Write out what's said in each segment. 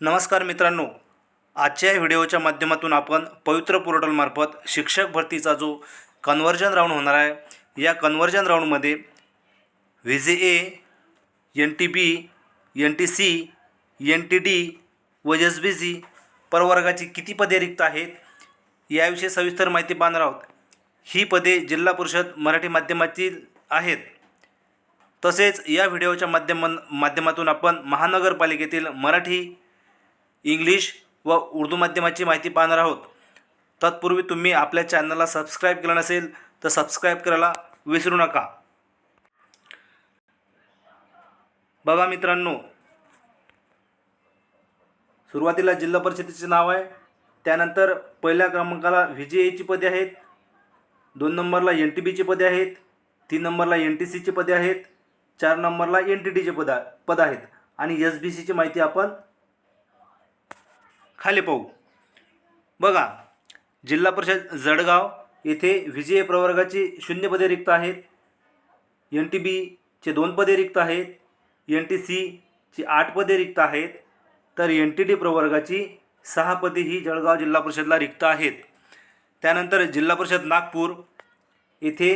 नमस्कार मित्रांनो आजच्या या व्हिडिओच्या माध्यमातून आपण पवित्र पोर्टलमार्फत शिक्षक भरतीचा जो कन्वर्जन राऊंड होणार आहे या कन्वर्जन राऊंडमध्ये V J A N T B N T C N T D व एस बी सी परवर्गाची किती पदे रिक्त आहेत याविषयी सविस्तर माहिती पाहणार आहोत. ही पदे जिल्हा परिषद मराठी माध्यमातील आहेत. तसेच या व्हिडिओच्या माध्यम माध्यमातून आपण महानगरपालिकेतील मराठी इंग्लिश व उर्दू माध्यमाची माहिती पाहणार आहोत. तत्पूर्वी तुम्ही आपल्या चॅनलला सबस्क्राईब केलं नसेल तर सबस्क्राईब करायला विसरू नका. बघा मित्रांनो सुरुवातीला जिल्हा परिषदेचे नाव आहे त्यानंतर पहिल्या क्रमांकाला व्ही जी एची पदे आहेत दोन नंबरला एन टी बीची पदे आहेत तीन नंबरला एन टी सीची पदे आहेत चार नंबरला एन टी डीचे पद पद आहेत. आणि एस बी सीची माहिती आपण खाली पाहू. बघा जिल्हा परिषद जळगाव येथे विजय प्रवर्गाची शून्य पदे रिक्त आहेत. एन टी बीचे दोन पदे रिक्त आहेत. एन टी सीची आठ पदे रिक्त आहेत. तर एन टी डी प्रवर्गाची सहा पदे ही जळगाव जिल्हा परिषदला रिक्त आहेत. त्यानंतर जिल्हा परिषद नागपूर येथे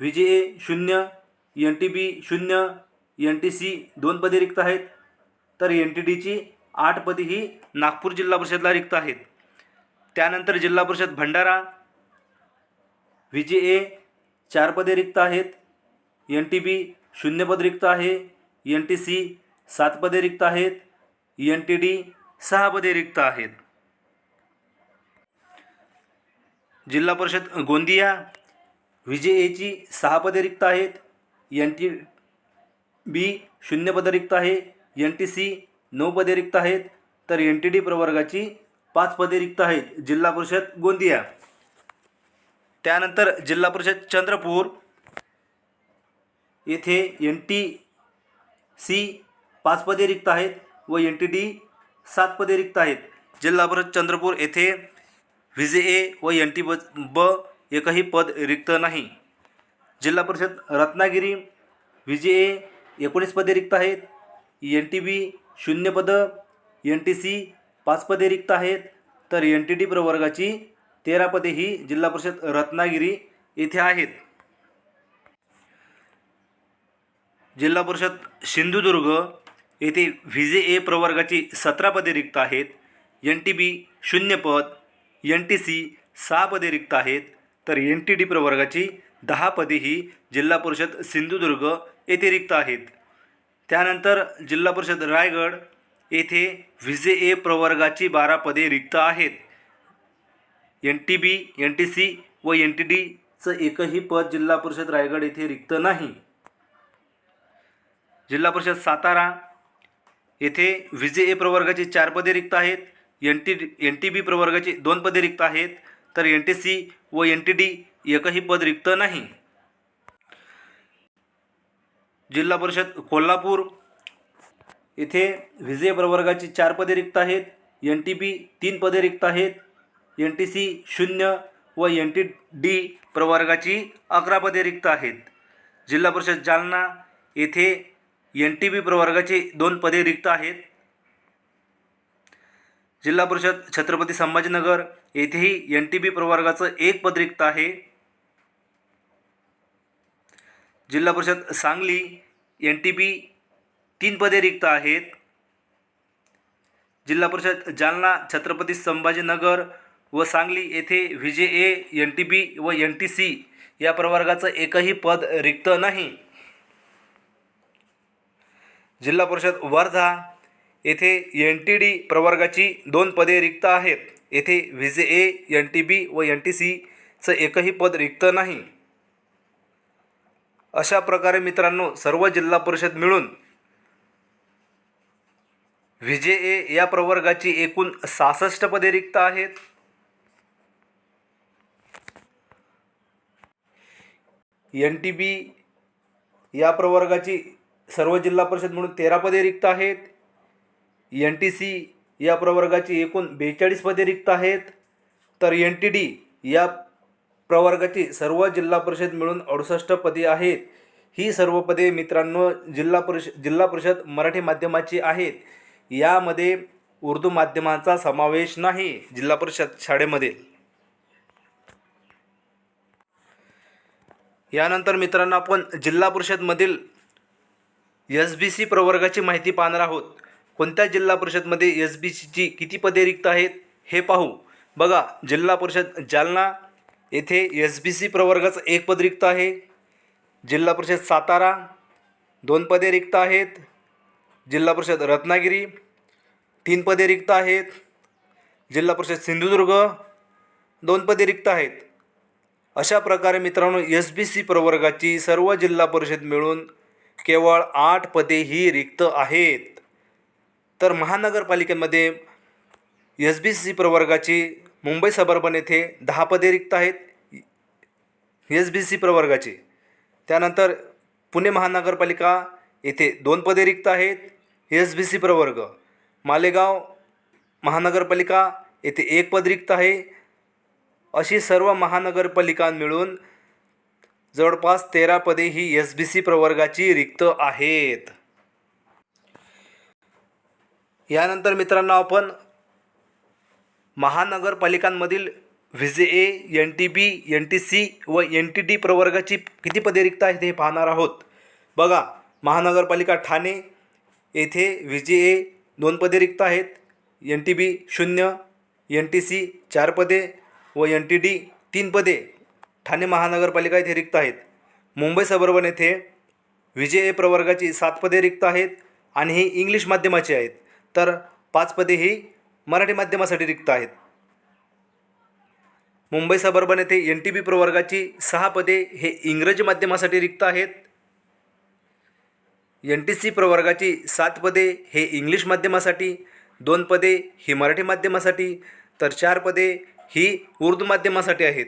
विजय शून्य एन टी बी शून्य एन टी सी दोन पदे रिक्त आहेत. तर एन टी डीची आठ पदे ही नागपूर जिल्हा परिषदला रिक्त आहेत. त्यानंतर जिल्हा परिषद भंडारा व्ही जे ए चार पदे रिक्त आहेत. एन टी बी शून्य पद रिक्त आहे. एन टी सी सात पदे रिक्त आहेत. एन टी डी सहा पदे रिक्त आहेत. जिल्हा परिषद गोंदिया व्ही जे एची सहा पदे रिक्त आहेत. एन टी बी शून्य पदे रिक्त आहे. एन टी सी नऊ पदे रिक्त आहेत. तर एन टी डी प्रवर्गाची पाच पदे रिक्त आहेत. जिल्हा परिषद गोंदिया. त्यानंतर जिल्हा परिषद चंद्रपूर. येथे एन टी सी पाच पदे रिक्त आहेत व एन टी डी सात पदे रिक्त आहेत. जिल्हा परिषद चंद्रपूर येथे व्ही जे ए व एन टी ब ब एकही पद रिक्त नाही. जिल्हा परिषद रत्नागिरी व्ही जे ए एकोणीस पदे रिक्त आहेत. एन टी बी शून्य पदं. एन टी सी पाच पदे रिक्त आहेत. तर एन टी डी प्रवर्गाची तेरा पदे ही जिल्हा परिषद रत्नागिरी येथे आहेत. जिल्हा परिषद सिंधुदुर्ग येथे व्ही जे ए प्रवर्गाची सतरा पदे रिक्त आहेत. एन टी बी शून्य पद. एन टी सी सहा पदे रिक्त आहेत. तर एन टी डी प्रवर्गाची दहा पदे ही जिल्हा परिषद सिंधुदुर्ग येथे रिक्त आहेत. त्यानंतर जिल्हा परिषद रायगड येथे व्ही जे ए प्रवर्गाची बारा पदे रिक्त आहेत. N T B N T C व एन टी डीचं एकही पद जिल्हा परिषद रायगड येथे रिक्त नाही. जिल्हा परिषद सातारा येथे व्ही जे ए प्रवर्गाची चार पदे रिक्त आहेत. N T N T B प्रवर्गाची दोन पदे रिक्त आहेत. तर एन टी सी व एन टी डी एकही पद रिक्त नाही. जिल्हा परिषद कोल्हापूर येथे विजय प्रवर्गाची चार पदे रिक्त आहेत. एन टी पी तीन पदे रिक्त आहेत. एन टी सी शून्य व एन टी डी प्रवर्गाची अकरा पदे रिक्त आहेत. जिल्हा परिषद जालना येथे एन टी बी प्रवर्गाची दोन पदे रिक्त आहेत. जिल्हा परिषद छत्रपती संभाजीनगर येथेही एन टी बी प्रवर्गाचं एक पद रिक्त आहे. जिल्हा परिषद सांगली एन टी बी तीन पदे रिक्त आहेत. जिल्हा परिषद जालना छत्रपती संभाजीनगर व सांगली येथे V J A N T बी व एन टी सी या प्रवर्गाचं एकही पद रिक्त नाही. जिल्हा परिषद वर्धा येथे एन टी डी प्रवर्गाची दोन पदे रिक्त आहेत. येथे V J A N T बी व एन टी सीचं एकही पद रिक्त नाही. अशा प्रकारे मित्रांनो सर्व जिल्हा परिषद मिळून व्हिजे ए या प्रवर्गाची एकूण सहासष्ट पदे रिक्त आहेत. एन टी बी या प्रवर्गाची सर्व जिल्हा परिषद म्हणून तेरा पदे रिक्त आहेत. एन टी सी या प्रवर्गाची एकूण बेचाळीस पदे रिक्त आहेत. तर एन टी डी या प्रवर्गाची सर्व जिल्हा परिषद मिळून अडुसष्ट पदे आहेत. ही सर्व पदे मित्रांनो जिल्हा परिषद जिल्हा परिषद मराठी माध्यमाची आहेत. यामध्ये उर्दू माध्यमांचा समावेश नाही जिल्हा परिषद शाळेमध्ये. यानंतर मित्रांनो आपण जिल्हा परिषदमधील एस बी सी प्रवर्गाची माहिती पाहणार आहोत. कोणत्या जिल्हा परिषदमध्ये एस बी सीची किती पदे रिक्त आहेत हे पाहू. बघा जिल्हा परिषद जालना येथे एस बी सी प्रवर्गाचं एक पद रिक्त आहे. जिल्हा परिषद सातारा दोन पदे रिक्त आहेत. जिल्हा परिषद रत्नागिरी तीन पदे रिक्त आहेत. जिल्हा परिषद सिंधुदुर्ग दोन पदे रिक्त आहेत. अशा प्रकारे मित्रांनो एस बी सी प्रवर्गाची सर्व जिल्हा परिषद मिळून केवळ आठ पदे ही रिक्त आहेत. तर महानगरपालिकेमध्ये एस बी सी प्रवर्गाची मुंबई सबर्बन येथे दहा पदे रिक्त आहेत. एस बी सी प्रवर्गाचे. त्यानंतर पुणे महानगरपालिका येथे दोन पदे रिक्त आहेत. एस बी सी प्रवर्ग. मालेगाव महानगरपालिका येथे एक पद रिक्त आहे. अशी सर्व महानगरपालिका मिळून जवळपास तेरा पदे ही एस बी सी प्रवर्गाची रिक्त आहेत. यानंतर मित्रांनो आपण महानगरपालिकांमधील V J A N T B N T C व एन टी डी प्रवर्गाची किती पदे रिक्त आहेत हे पाहणार आहोत. बघा महानगरपालिका ठाणे येथे व्ही जे ए दोन पदे रिक्त आहेत. एन टी बी शून्य एन टी सी चार पदे व एन टी डी तीन पदे ठाणे महानगरपालिका येथे रिक्त आहेत. मुंबई सबर्बन येथे व्ही जे ए प्रवर्गाची सात पदे रिक्त आहेत आणि ही इंग्लिश माध्यमाची आहेत. तर पाच पदे ही मराठी माध्यमासाठी रिक्त आहेत. मुंबई सबर्बन येथे एन टी बी प्रवर्गाची सहा पदे हे इंग्रजी माध्यमासाठी रिक्त आहेत. एन टी सी प्रवर्गाची सात पदे हे इंग्लिश माध्यमासाठी दोन पदे ही मराठी माध्यमासाठी तर चार पदे ही उर्दू माध्यमासाठी आहेत.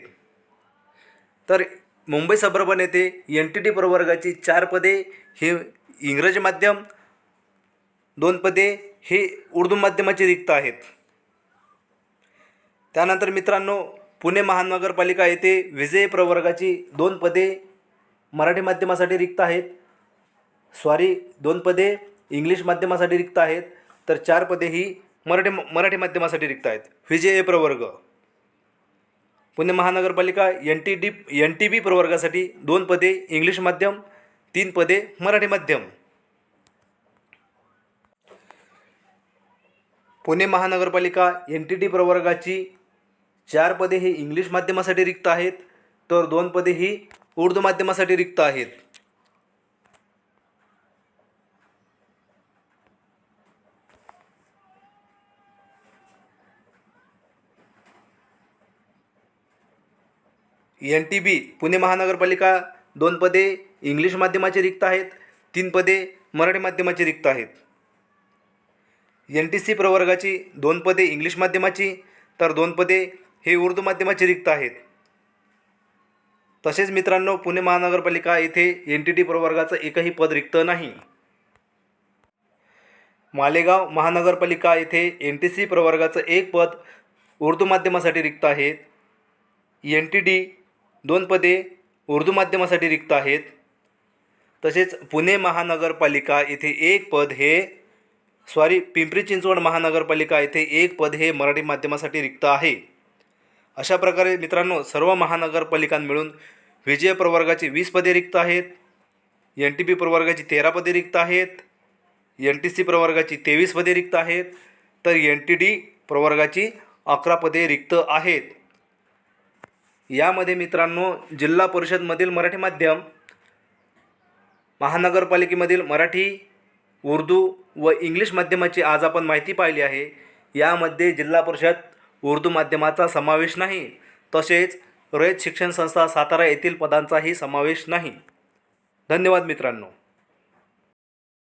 तर मुंबई सबर्बन येथे एन टी टी प्रवर्गाची चार पदे हे इंग्रजी माध्यम दोन पदे हे उर्दू माध्यमाचे रिक्त आहेत. त्यानंतर मित्रांनो पुणे महानगरपालिका येथे विजय प्रवर्गाची दोन पदे मराठी माध्यमासाठी रिक्त आहेत. सॉरी दोन पदे इंग्लिश माध्यमासाठी रिक्त आहेत. तर चार पदे ही मराठी मराठी माध्यमासाठी रिक्त आहेत. विजय प्रवर्ग. पुणे महानगरपालिका N T D N T B प्रवर्गासाठी दोन पदे इंग्लिश माध्यम तीन पदे मराठी माध्यम. पुणे महानगरपालिका एन टी डी प्रवर्गाची चार पदे ही इंग्लिश माध्यमासाठी रिक्त आहेत तर दोन पदे ही उर्दू माध्यमासाठी रिक्त आहेत. एन टी बी पुणे महानगरपालिका दोन पदे इंग्लिश माध्यमाचे रिक्त आहेत तीन पदे मराठी माध्यमाचे रिक्त आहेत. एन टी सी प्रवर्गाची दोन पदे इंग्लिश माध्यमाची तर दोन पदे हे उर्दू माध्यमाची रिक्त आहेत. तसेच मित्रांनो पुणे महानगरपालिका येथे एन टी टी प्रवर्गाचं एकही पद रिक्त नाही. मालेगाव महानगरपालिका येथे एन टी सी प्रवर्गाचं एक पद उर्दू माध्यमासाठी रिक्त आहेत. एन टी डी दोन पदे उर्दू माध्यमासाठी रिक्त आहेत. तसेच पुणे महानगरपालिका येथे एक पद हे सॉरी पिंपरी चिंचवड महानगरपालिका येथे एक पद हे मराठी माध्यमासाठी रिक्त आहे. अशा प्रकारे मित्रांनो सर्व महानगरपालिकां मिळून विजय प्रवर्गाची वीस पदे रिक्त आहेत एन टी पी प्रवर्गाची तेरा पदे रिक्त आहेत एन टी सी प्रवर्गाची तेवीस पदे रिक्त आहेत तर एन टी डी प्रवर्गाची अकरा पदे रिक्त आहेत. यामध्ये मित्रांनो जिल्हा परिषदमधील मराठी माध्यम महानगरपालिकेमधील मराठी उर्दू व इंग्लिश माध्यमाची आज आपण माहिती पाहिली आहे. यामध्ये जिल्हा परिषद उर्दू माध्यमाचा समावेश नाही. तसेच रयत शिक्षण संस्था सातारा येथील पदांचाही समावेश नाही. धन्यवाद मित्रांनो.